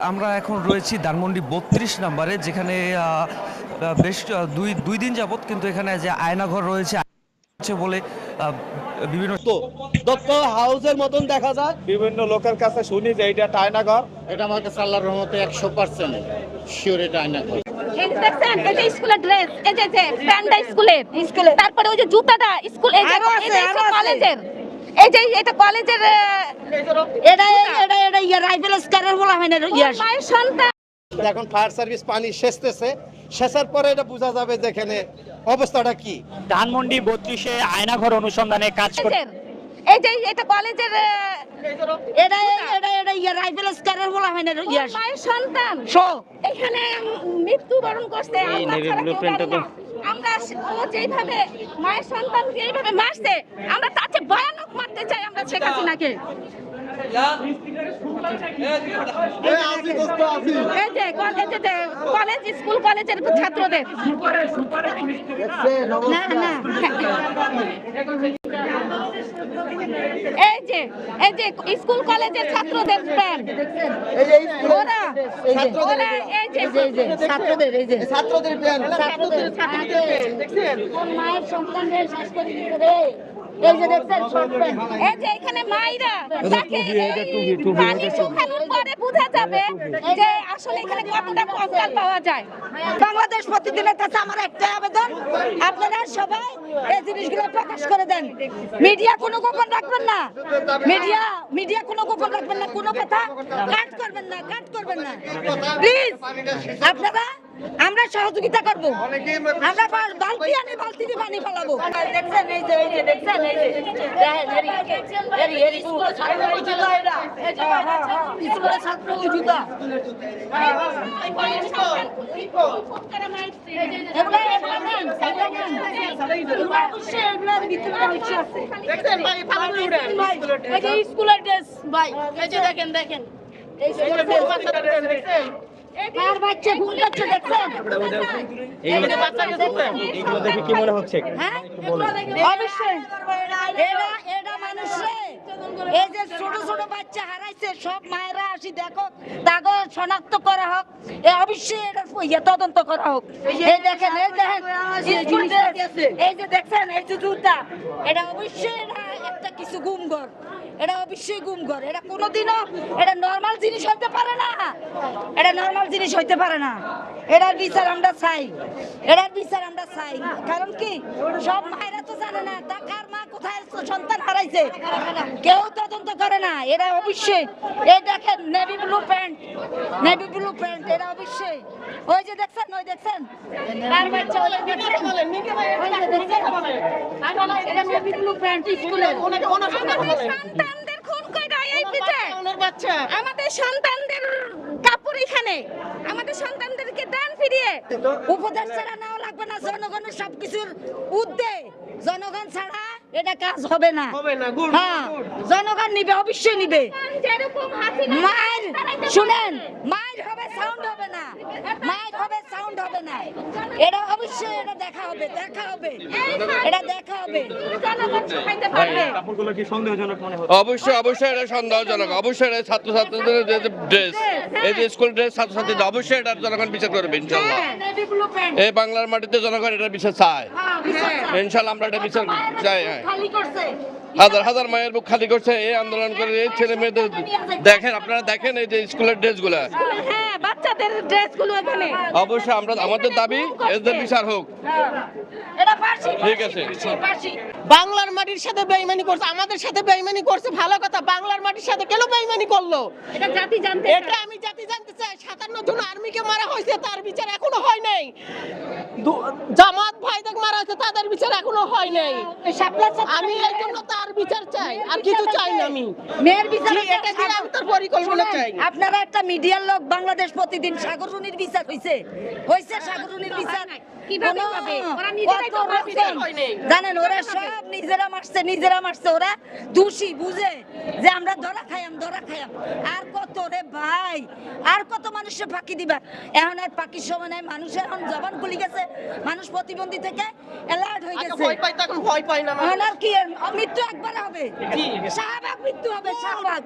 আমরা এখন রয়েছি ধানমন্ডি বত্রিশ নম্বরে যেখানে বেশ দুই দুই দিন যাবত কিন্তু এখানে যে আয়নাঘর রয়েছে বলে বিভিন্ন তো দত্ত হাউসের মতন দেখা যায়। বিভিন্ন লোকের কাছে শুনি যে এইটা টাইনাঘর এটা আমার কাছে আল্লাহর রহমতে একশো পার্সেন্ট শিওর এটা আয়না করে এই যে দেখছেন এই যে স্কুলের ড্রেস এই যে যে প্যান্টটা স্কুলের স্কুলের তারপরে ওই যে জুতাটা স্কুল এই যে আরও আছে, এই যে আরও আছে। কলেজের। এই যে এটা কলেজের এটা এটা এটা ইয়া রাইফেল স্কারের বলা হয় না ইয়া। সন্তান। এখন ফায়ার সার্ভিস পানি সেচতেছে। সেচার পরে এটা বোঝা যাবে যে এখানে অবস্থাটা কি। ধানমন্ডি বত্রিশে আয়নাঘর অনুসন্ধানে কাজ করে কলেজের এটা কলেজের এটা এটা এটা ইয়া রাইফেল স্কারের বলা হয় না ইয়া। সন্তান। শো। এখানে মৃত্যুবরণ। আমরা ও যেইভাবে মায়ের সন্তান যেইভাবে মারছে আমরা তার চেয়ে ভয়ানক মারতে চাই আমরা শেখ হাসিনাকে। কলেজে যে কলেজ স্কুল কলেজের ছাত্রদের না না এই যে এই যে স্কুল কলেজের ছাত্রদের প্যান্ট ওরা ওরা এই যে ছাত্রদের এই যে ছাত্রদের প্ল্যান ছাত্রদের ছাত্রদের মায়ের সন্তানদের শেষ করে দিতে রে এই যে দেখছেন শর্ট প্যান্ট এই যে এখানে মাইরা তাকে এই পানি শুকানোর পরে বোঝা যাবে যে আসলে এখানে কতটা কঙ্কাল পাওয়া যায়। বাংলাদেশ প্রতিদিনের কাছে আমার একটা আবেদন আপনারা সবাই এই জিনিসগুলো প্রকাশ করে দেন। মিডিয়া কোনো গোপন রাখবেন না। মিডিয়া মিডিয়া কোনো গোপন রাখবেন না কোনো কথা কাট করবেন না কাট করবেন না। প্লিজ আপনারা আমরা সহযোগিতা করব। আমরা বালতি আনি বালতি দিয়ে পানি ফেলাবো। দেখছেন এই যে এই যে দেখছেন এই যে। স্কুলের যে ড্রেস ভাই। এই যে দেখেন দেখেন। এই স্কুলের ড্রেস। কার বাচ্চা ভুল করছে দেখছেন? এগুলো দেখে কি মনে হচ্ছে? হ্যাঁ? অবশ্যই। এরা এটা মানুষ রে এই যে ছোট ছোট বাচ্চা হারাইছে সব মায়েরা আসি দেখো তাকে শনাক্ত করা হোক। এ অবশ্যই এটা ইয়ে তদন্ত করা হোক। এই দেখেন এই দেখেন এই যে দেখছেন এই যে জুতা এটা অবশ্যই এটা একটা কিছু গুমঘর। এটা অবশ্যই গুমঘর। এটা কোনোদিনও এটা নর্মাল জিনিস হইতে পারে না। এটা নর্মাল জিনিস হইতে পারে না। এটার বিচার আমরা চাই। এটার বিচার আমরা চাই। কারণ কি? সব মায়েরা তো জানে না তা কার মা কোথায় সন্তান হারাইছে? কেউ তদন্ত করে না এরা অবশ্যই এই দেখেন navy blue pant navy blue pant এরা অবশ্যই। ওই যে দেখছেন ওই দেখছেন? কার বাচ্চা ওই দেখছেন? ওই যে দেখছেন? এটা নেভি ব্লু প্যান্ট স্কুলের আমাদের সন্তানদের খুন কইরা এই পিঠে। আমাদের সন্তানদের কাপড় এখানে। আমাদের সন্তানদেরকে দেন ফিরিয়ে। উপদেশ ছাড়া নাও লাগবে না জনগণের সবকিছুর উদ্দে জনগণ ছাড়া এটা কাজ হবে না। হ্যাঁ জনগণ নিবে অবশ্যই নিবে। মায়ের শুনেন মায়ের হবে সাউন্ড হবে না। মায়ের হবে সাউন্ড হবে না। এটা অবশ্যই এটা দেখা হবে দেখা হবে। এটা দেখা হবে। মনে অবশ্যই অবশ্যই এটা সন্দেহজনক। অবশ্যই এটা ছাত্রছাত্রীদের যে ড্রেস এই যে স্কুল ড্রেস ছাত্রছাত্রীদের অবশ্যই এটা জনগণ বিচার করবে ইনশাল্লাহ। প্যান্ট এই বাংলার মাটিতে জনগণ এটা বিচার চায়। ইনশাল্লাহ আমরা এটা বিচার চাই হ্যাঁ। হাজার হাজার মায়ের বুক খালি করছে এই আন্দোলন করে এই ছেলে মেয়েদের দেখেন আপনারা দেখেন এই যে স্কুলের ড্রেসগুলা হ্যাঁ বাচ্চাদের ড্রেসগুলো এখানে। অবশ্যই আমরা আমাদের দাবি এদের বিচার হোক। ঠিক আছে। বাংলার মাটির সাথে বেইমানি করছে আমাদের সাথে বেইমানি করছে ভালো কথা বাংলার মাটির সাথে কেন বেইমানি করল? এটা জাতি জানতে এটা আমি জাতি জানতে চাই সাতান্ন জন আর্মিকে মারা হয়েছে তার বিচার এখনও হয় নাই। জামাত হয়েছে তাদের বিচার এখনও হয় নাই। আমি এই জন্য তার বিচার চাই আর কিছু চাই না আমি। মেয়ের বিচারে এটা দিয়ে আমি তার পরিকল্পনা চাই। আপনারা একটা মিডিয়ার লোক বাংলাদেশ প্রতিদিন সাগররুনির বিচার হইছে। হইছে সাগররুনির বিচার। কীভাবে কোনো- ওরা নিজেরাই তো কত মারছে। রকম। জানেন ওরা সব নিজেরা মারছে নিজেরা মারছে। ওরা দোষী বুঝে? যে আমরা ধরা খাইয়াম ধরা খাইয়াম। আর কত রে ভাই? আর কত মানুষের ফাঁকি দিবা? এখন আর পাখির সময় নাই। মানুষের এখন জবান খুলি গেছে। মানুষ প্রতিবন্ধী থেকে অ্যালার্ট হয়ে গেছে। ভয় পাই তখন ভয় পাই না। আর কি মৃত্যু একবার হবে। শাহবাগ মৃত্যু হবে শাহবাগ।